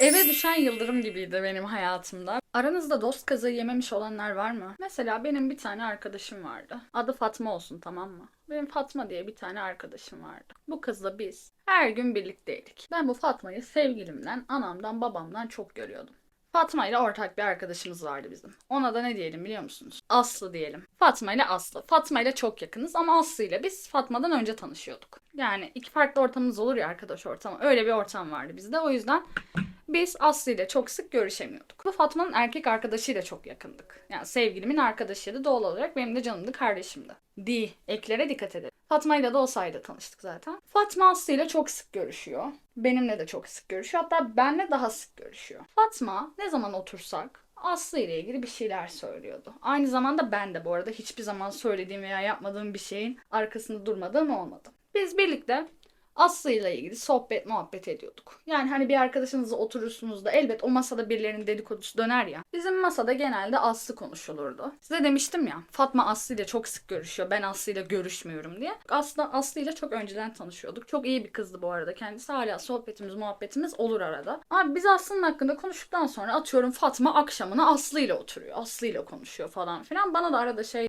Eve düşen yıldırım gibiydi benim hayatımda. Aranızda dost kazığı yememiş olanlar var mı? Mesela benim bir tane arkadaşım vardı. Adı Fatma olsun tamam mı? Benim Fatma diye bir tane arkadaşım vardı. Bu kızla biz her gün birlikteydik. Ben bu Fatma'yı sevgilimden, anamdan, babamdan çok görüyordum. Fatma ile ortak bir arkadaşımız vardı bizim. Ona da ne diyelim biliyor musunuz? Aslı diyelim. Fatma ile Aslı. Fatma ile çok yakınız ama Aslı ile biz Fatma'dan önce tanışıyorduk. Yani iki farklı ortamımız olur ya arkadaş ortamı. Öyle bir ortam vardı bizde. O yüzden biz Aslı ile çok sık görüşemiyorduk. Fatma'nın erkek arkadaşıyla çok yakındık. Yani sevgilimin arkadaşıydı doğal olarak benim de canımdı kardeşimdi. Di, eklere dikkat edelim. Fatma ile de o sayede tanıştık zaten. Fatma Aslı ile çok sık görüşüyor. Benimle de çok sık görüşüyor. Hatta benle daha sık görüşüyor. Fatma ne zaman otursak Aslı ile ilgili bir şeyler söylüyordu. Aynı zamanda ben de bu arada hiçbir zaman söylediğim veya yapmadığım bir şeyin arkasında durmadığım olmadı. Biz birlikte Aslı ile ilgili sohbet muhabbet ediyorduk. Yani hani bir arkadaşınızla oturursunuz da elbet o masada birilerinin dedikodusu döner ya. Bizim masada genelde Aslı konuşulurdu. Size demiştim ya Fatma Aslı ile çok sık görüşüyor. Ben Aslı ile görüşmüyorum diye. Aslında Aslı ile çok önceden tanışıyorduk. Çok iyi bir kızdı bu arada kendisi. Hala sohbetimiz muhabbetimiz olur arada. Abi biz Aslı'nın hakkında konuştuktan sonra atıyorum Fatma akşamına Aslı ile oturuyor. Aslı ile konuşuyor falan filan. Bana da arada şey